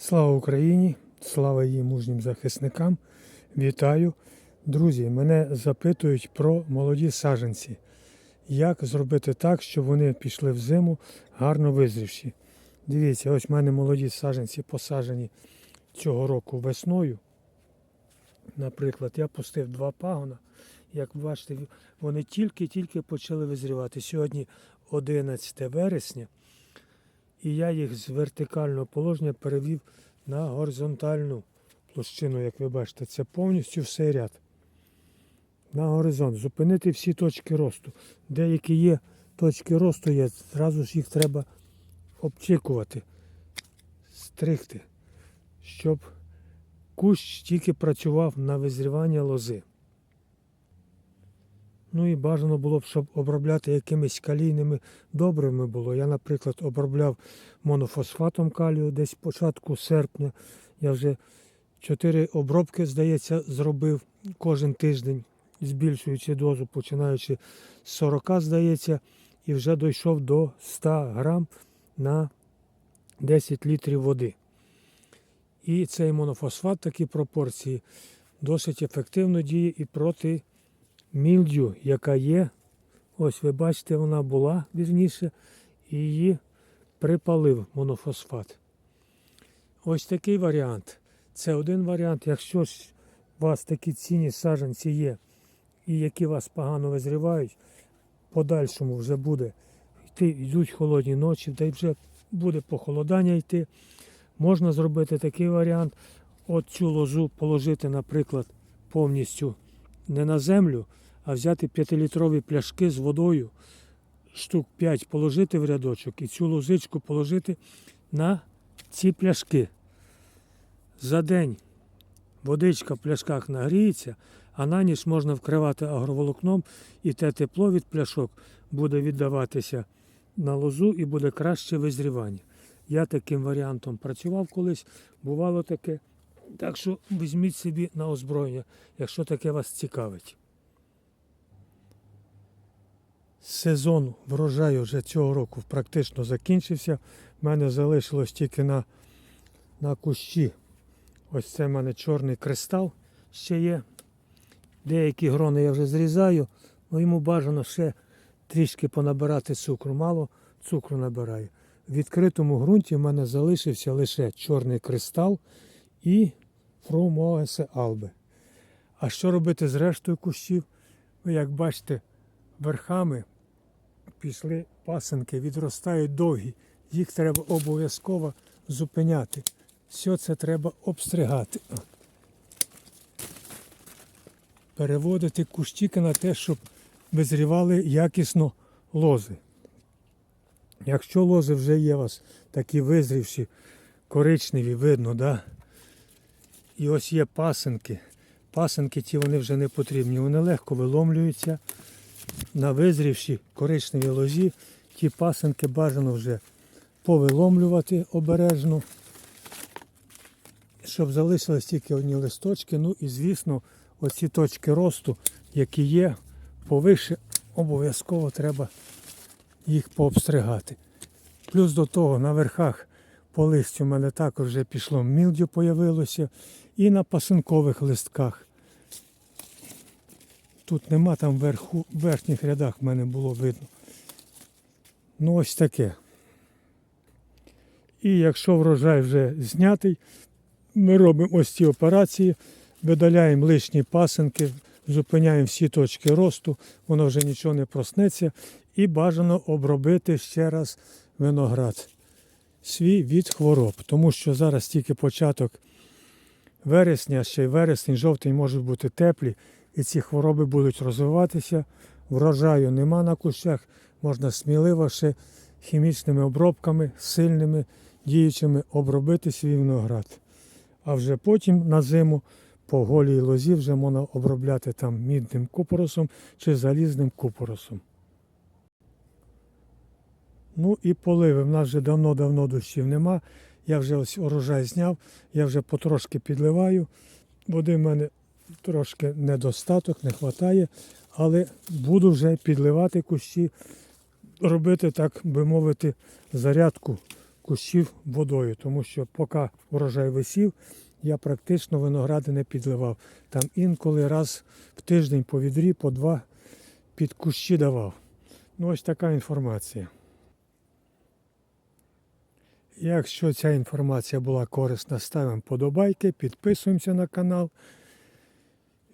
Слава Україні! Слава її мужнім захисникам! Вітаю! Друзі, мене запитують про молоді саджанці. Як зробити так, щоб вони пішли в зиму гарно визрівші? Дивіться, ось в мене молоді саджанці посаджені цього року весною. Наприклад, я пустив два пагона. Як бачите, вони тільки-тільки почали визрівати. Сьогодні 11 вересня. І я їх з вертикального положення перевів на горизонтальну площину, як ви бачите, це повністю все ряд. На горизонт. Зупинити всі точки росту. Деякі є точки росту, є, зразу ж їх треба обчикувати, стригти, щоб кущ тільки працював на визрівання лози. Ну і бажано було б, щоб обробляти якимись калійними добрими було. Я, наприклад, обробляв монофосфатом калію десь початку серпня. Я вже чотири обробки, здається, зробив кожен тиждень, збільшуючи дозу, починаючи з 40, здається, і вже дійшов до 100 грам на 10 літрів води. І цей монофосфат, такі пропорції, досить ефективно діє і проти мільдю, яка є. Ось ви бачите, вона була вірніше, і її припалив монофосфат. Ось такий варіант. Це один варіант. Якщо у вас такі цінні саджанці є, і які вас погано визрівають, подальшому вже буде йти, йдуть холодні ночі, та й вже буде похолодання йти. Можна зробити такий варіант. От цю лозу положити, наприклад, повністю не на землю, а взяти 5-літрові пляшки з водою, штук 5 положити в рядочок і цю лозичку положити на ці пляшки. За день водичка в пляшках нагріється, а на ніч можна вкривати агроволокном, і те тепло від пляшок буде віддаватися на лозу і буде краще визрівання. Я таким варіантом працював колись, бувало таке. Так що візьміть собі на озброєння, якщо таке вас цікавить. Сезон врожаю вже цього року практично закінчився. У мене залишилось тільки на, на кущі. Ось це в мене чорний кристал ще є. Деякі грони я вже зрізаю, але йому бажано ще трішки понабирати цукру. Мало цукру набираю. В відкритому ґрунті в мене залишився лише чорний кристал і Фрумоесе алби. А що робити з рештою кущів? Ви як бачите, верхами пішли пасенки, відростають довгі. Їх треба обов'язково зупиняти. Все це треба обстригати. Переводити кущики на те, щоб визрівали якісно лози. Якщо лози вже є у вас такі визрівші, коричневі, видно, да? І ось є пасенки. Пасенки ті вони вже не потрібні. Вони легко виломлюються. На визрівші коричневій лозі ті пасенки бажано вже повиломлювати обережно, щоб залишились тільки одні листочки. Ну і звісно, оці точки росту, які є, повише, обов'язково треба їх пообстригати. Плюс до того на верхах по листю в мене також вже пішло мілдю появилося і на пасинкових листках. Тут нема там вверху, в верхніх рядах в мене було видно. Ну ось таке. І якщо врожай вже знятий, ми робимо ось ці операції, видаляємо лишні пасинки, зупиняємо всі точки росту, воно вже нічого не проснеться. І бажано обробити ще раз виноград свій від хвороб. Тому що зараз тільки початок вересня, ще й вересень, жовтень можуть бути теплі, і ці хвороби будуть розвиватися. Врожаю нема на кущах, можна сміливо ще хімічними обробками, сильними, діючими обробити свій виноград. А вже потім на зиму по голій лозі вже можна обробляти там мідним купоросом чи залізним купоросом. Ну і поливи. В нас вже давно-давно дощів нема. Я вже ось урожай зняв, я вже потрошки підливаю. Води в мене трошки недостаток, не вистачає, але буду вже підливати кущі, робити, так би мовити, зарядку кущів водою, тому що поки урожай висів, я практично виногради не підливав. Там інколи раз в тиждень по відрі, по два під кущі давав. Ну ось така інформація. Якщо ця інформація була корисна, ставимо подобайки, підписуємося на канал.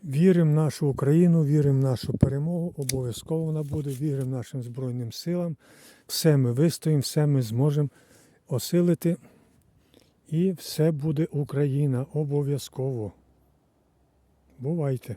Віримо в нашу Україну, віримо в нашу перемогу. Обов'язково вона буде. Віримо нашим Збройним силам. Все ми вистоїмо, все ми зможемо осилити. І все буде Україна обов'язково. Бувайте!